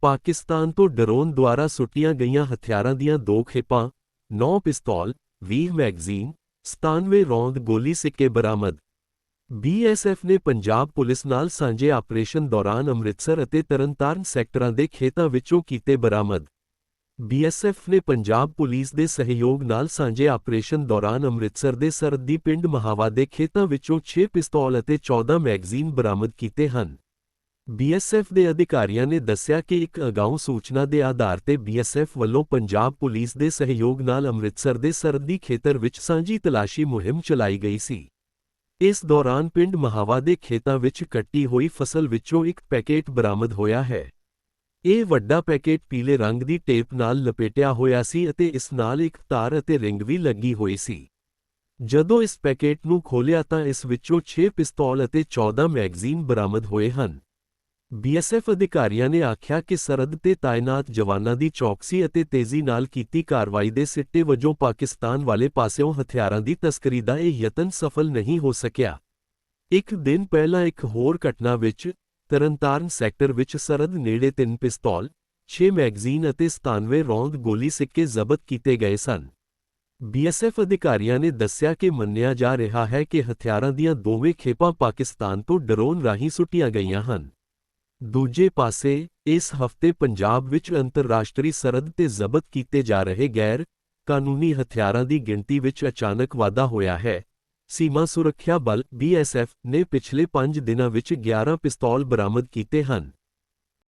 ਪਾਕਿਸਤਾਨ ਤੋਂ ਡਰੋਨ ਦੁਆਰਾ ਸੁੱਟੀਆਂ ਗਈਆਂ ਹਥਿਆਰਾਂ ਦੀਆਂ ਦੋ ਖੇਪਾਂ 9 ਪਿਸਤੌਲ 20 ਮੈਗਜ਼ੀਨ 97 ਰੌਂਦ ਗੋਲੀ ਸਿੱਕੇ ਬਰਾਮਦ। ਬੀਐਸਐਫ ਨੇ ਪੰਜਾਬ ਪੁਲਿਸ ਨਾਲ ਸਾਂਝੇ ਆਪਰੇਸ਼ਨ ਦੌਰਾਨ ਅੰਮ੍ਰਿਤਸਰ ਅਤੇ ਤਰਨਤਾਰਨ ਸੈਕਟਰਾਂ ਦੇ ਖੇਤਾਂ ਵਿੱਚੋਂ ਕੀਤੇ ਬਰਾਮਦ। ਬੀਐਸਐਫ ਨੇ ਪੰਜਾਬ ਪੁਲਿਸ ਦੇ ਸਹਿਯੋਗ ਨਾਲ ਸਾਂਝੇ ਆਪਰੇਸ਼ਨ ਦੌਰਾਨ ਅੰਮ੍ਰਿਤਸਰ ਦੇ ਸਰਦੀ ਪਿੰਡ ਮਹਾਵਾ ਦੇ ਖੇਤਾਂ ਵਿੱਚੋਂ 6 ਪਿਸਤੌਲ ਅਤੇ 14 ਮੈਗਜ਼ੀਨ ਬਰਾਮਦ ਕੀਤੇ ਹਨ। ਬੀਐਸਐਫ ਦੇ ਅਧਿਕਾਰੀਆਂ ਨੇ ਦੱਸਿਆ ਕਿ ਇੱਕ ਅਗਾਊਂ ਸੂਚਨਾ ਦੇ ਆਧਾਰ ਤੇ ਬੀਐਸਐਫ ਵੱਲੋਂ ਪੰਜਾਬ ਪੁਲਿਸ ਦੇ ਸਹਿਯੋਗ ਨਾਲ ਅੰਮ੍ਰਿਤਸਰ ਦੇ ਸਰਦੀ ਖੇਤਰ ਵਿੱਚ ਸਾਂਝੀ ਤਲਾਸ਼ੀ ਮੁਹਿੰਮ ਚਲਾਈ ਗਈ ਸੀ। ਇਸ ਦੌਰਾਨ ਪਿੰਡ ਮਹਾਵਾ ਦੇ ਖੇਤਾਂ ਵਿੱਚ ਕੱਟੀ ਹੋਈ ਫਸਲ ਵਿੱਚੋਂ ਇੱਕ ਪੈਕੇਟ ਬਰਾਮਦ ਹੋਇਆ ਹੈ। ਇਹ ਵੱਡਾ ਪੈਕੇਟ ਪੀਲੇ ਰੰਗ ਦੀ ਟੇਪ ਨਾਲ ਲਪੇਟਿਆ ਹੋਇਆ ਸੀ ਅਤੇ ਇਸ ਨਾਲ ਇੱਕ ਤਾਰ ਅਤੇ ਰਿੰਗ ਵੀ ਲੱਗੀ ਹੋਈ ਸੀ। ਜਦੋਂ ਇਸ ਪੈਕੇਟ ਨੂੰ ਖੋਲ੍ਹਿਆ ਤਾਂ ਇਸ ਵਿੱਚੋਂ 6 ਪਿਸਤੌਲ ਅਤੇ 14 ਮੈਗਜ਼ੀਨ ਬਰਾਮਦ ਹੋਏ ਹਨ। ਬੀਐਸਐਫ ਅਧਿਕਾਰੀਆਂ ਨੇ ਆਖਿਆ ਕਿ ਸਰਹੱਦ ਤੇ ਤਾਇਨਾਤ ਜਵਾਨਾਂ ਦੀ ਚੌਕਸੀ ਅਤੇ ਤੇਜ਼ੀ ਨਾਲ ਕੀਤੀ ਕਾਰਵਾਈ ਦੇ ਸਿੱਟੇ ਵਜੋਂ ਪਾਕਿਸਤਾਨ ਵਾਲੇ ਪਾਸਿਓਂ ਹਥਿਆਰਾਂ ਦੀ ਤਸਕਰੀ ਦਾ ਇਹ ਯਤਨ ਸਫਲ ਨਹੀਂ ਹੋ ਸਕਿਆ। ਇੱਕ ਦਿਨ ਪਹਿਲਾਂ ਇੱਕ ਹੋਰ ਘਟਨਾ ਵਿੱਚ ਤਰਨਤਾਰਨ ਸੈਕਟਰ ਵਿੱਚ ਸਰਹੱਦ ਨੇੜੇ ਤਿੰਨ ਪਿਸਤੌਲ 6 ਮੈਗਜ਼ੀਨ ਅਤੇ 97 ਰੌਂਦ ਗੋਲੀ ਸਿੱਕੇ ਜ਼ਬਤ ਕੀਤੇ ਗਏ ਸਨ। ਬੀਐਸਐਫ ਅਧਿਕਾਰੀਆਂ ਨੇ ਦੱਸਿਆ ਕਿ ਮੰਨਿਆ ਜਾ ਰਿਹਾ ਹੈ ਕਿ ਹਥਿਆਰਾਂ ਦੀਆਂ ਦੋਵੇਂ ਖੇਪਾਂ ਪਾਕਿਸਤਾਨ ਤੋਂ ਡਰੋਨ ਰਾਹੀਂ ਸੁੱਟੀਆਂ ਗਈਆਂ ਹਨ। ਦੂਜੇ ਪਾਸੇ, ਇਸ ਹਫ਼ਤੇ ਪੰਜਾਬ ਵਿੱਚ ਅੰਤਰਰਾਸ਼ਟਰੀ ਸਰਹੱਦ ਤੇ ਜ਼ਬਤ ਕੀਤੇ ਜਾ ਰਹੇ ਗੈਰ ਕਾਨੂੰਨੀ ਹਥਿਆਰਾਂ ਦੀ ਗਿਣਤੀ ਵਿੱਚ ਅਚਾਨਕ ਵਾਧਾ ਹੋਇਆ ਹੈ। ਸੀਮਾ ਸੁਰੱਖਿਆ ਬਲ ਬੀਐਸਐਫ ਨੇ ਪਿਛਲੇ 5 ਦਿਨਾਂ ਵਿੱਚ 11 ਪਿਸਤੌਲ ਬਰਾਮਦ ਕੀਤੇ ਹਨ।